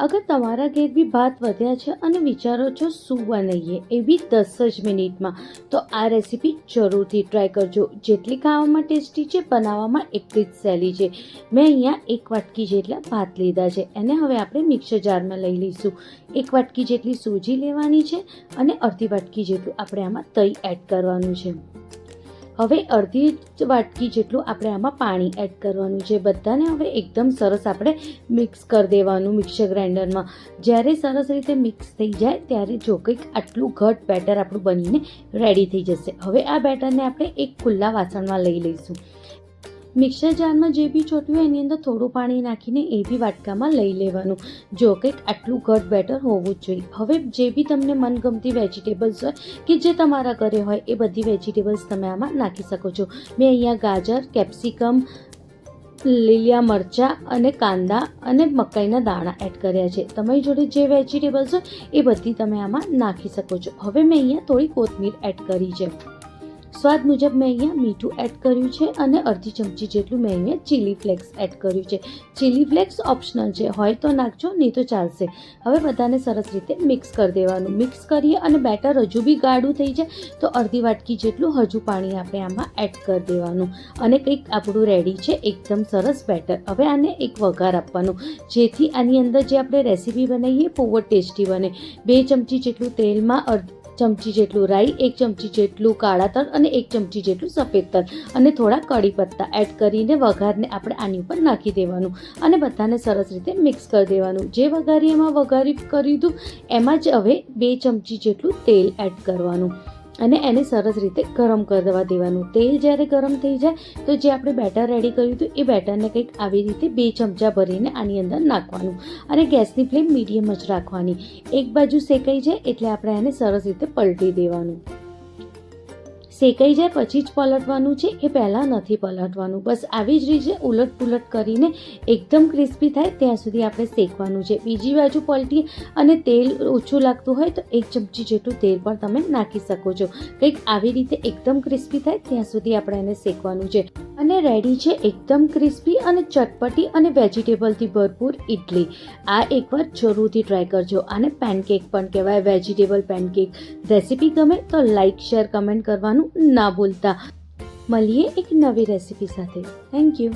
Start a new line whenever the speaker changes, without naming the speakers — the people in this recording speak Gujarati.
અગર તમારા ઘેર બી ભાત વધ્યા છે અને વિચારો છો શું બનાવીએ એ બી દસ જ મિનિટમાં, તો આ રેસીપી જરૂરથી ટ્રાય કરજો. જેટલી ખાવામાં ટેસ્ટી છે, બનાવવામાં એટલી જ સહેલી છે. મેં અહીંયા એક વાટકી જેટલા ભાત લીધા છે. એને હવે આપણે મિક્સર જારમાં લઈ લઈશું. એક વાટકી જેટલી સૂજી લેવાની છે અને અડધી વાટકી જેટલું આપણે આમાં તઈ એડ કરવાનું છે. હવે અડધી વાટકી જેટલું આપણે આમાં પાણી એડ કરવાનું છે. બધાને હવે એકદમ સરસ આપણે મિક્સ કરી દેવાનું મિક્સર ગ્રાઇન્ડરમાં જ્યારે સરસ રીતે મિક્સ થઈ જાય, ત્યારે જો કંઈક આટલું ઘટ બેટર આપણું બનીને રેડી થઈ જશે. હવે આ બેટરને આપણે એક ખુલ્લા વાસણમાં લઈ લઈશું. મિક્સર જારમાં જે બી ચોટ્યું હોય એની અંદર થોડું પાણી નાખીને એ બી વાટકામાં લઈ લેવાનું. જો કંઈક આટલું ઘટ બેટર હોવું જ જોઈએ. હવે જે બી તમને મનગમતી વેજીટેબલ્સ હોય કે જે તમારા ઘરે હોય, એ બધી વેજીટેબલ્સ તમે આમાં નાખી શકો છો. મેં અહીંયા ગાજર, કેપ્સિકમ, લીલિયા મરચાં અને કાંદા અને મકાઈના દાણા એડ કર્યા છે. તમારી જોડે જે વેજીટેબલ્સ હોય, એ બધી તમે આમાં નાખી શકો છો. હવે મેં અહીંયા થોડી કોથમીર એડ કરી છે. સ્વાદ મુજબ મેં અહીંયા મીઠું એડ કર્યું છે અને અડધી ચમચી જેટલું મેં અહીંયા ચીલી ફ્લેક્સ એડ કર્યું છે. ચીલી ફ્લેક્સ ઓપ્શનલ છે. હોય તો નાખજો, નહીં તો ચાલશે. હવે બધાને સરસ રીતે મિક્સ કરી દેવાનું. મિક્સ કરીએ અને બેટર હજુ બી ગાઢું થઈ જાય, તો અડધી વાટકી જેટલું હજુ પાણી આપણે આમાં એડ કરી દેવાનું. અને કંઈક આપણું રેડી છે, એકદમ સરસ બેટર હવે આને એક વઘાર આપવાનું. જેથી આની અંદર જે આપણે રેસીપી બનાવીએ, બહુ ટેસ્ટી બને. બે ચમચી જેટલું તેલમાં અડધી ચમચી જેટલું રાઈ, એક ચમચી જેટલું કાળા તલ અને એક ચમચી જેટલું સફેદ તલ. અને થોડા કડી પત્તા એડ કરીને વઘારને આપણે આની ઉપર નાખી દેવાનું અને બધાને સરસ રીતે મિક્સ કરી દેવાનું. જે વઘારી એમાં વઘારી કરી દીધું એમાં જ હવે બે ચમચી જેટલું તેલ એડ કરવાનું. અને એને સરસ રીતે ગરમ કરી દેવા દેવાનું. તેલ જ્યારે ગરમ થઈ જાય, તો જે આપણે બેટર રેડી કર્યું હતું, એ બેટરને કંઈક આવી રીતે બે ચમચા ભરીને આની અંદર નાખવાનું. અને ગેસની ફ્લેમ મીડિયમ જ રાખવાની. એક બાજુ શેકાઈ જાય, એટલે આપણે એને સરસ રીતે પલટી દેવાનું. શેકાઈ જાય પછી જ પલટવાનું છે, એ પહેલાં નથી પલટવાનું. બસ આવી જ રીતે ઉલટ પુલટ કરીને એકદમ ક્રિસ્પી થાય ત્યાં સુધી આપણે શેકવાનું છે. બીજી બાજુ પલટી અને તેલ ઓછું લાગતું હોય તો એક ચમચી જેટલું તેલ પણ તમે નાખી શકો છો. કંઈક આવી રીતે એકદમ ક્રિસ્પી થાય ત્યાં સુધી આપણે એને શેકવાનું છે. અને રેડી છે એકદમ ક્રિસ્પી અને ચટપટી અને વેજીટેબલથી ભરપૂર ઇડલી આ એકવાર જરૂરથી ટ્રાય કરજો. આને પેનકેક પણ કહેવાય, વેજીટેબલ પેનકેક. રેસીપી ગમે તો લાઇક શેર, કમેન્ટ કરવાનું ના ભૂલતા. મળીએ એક નવી રેસીપી સાથે. Thank you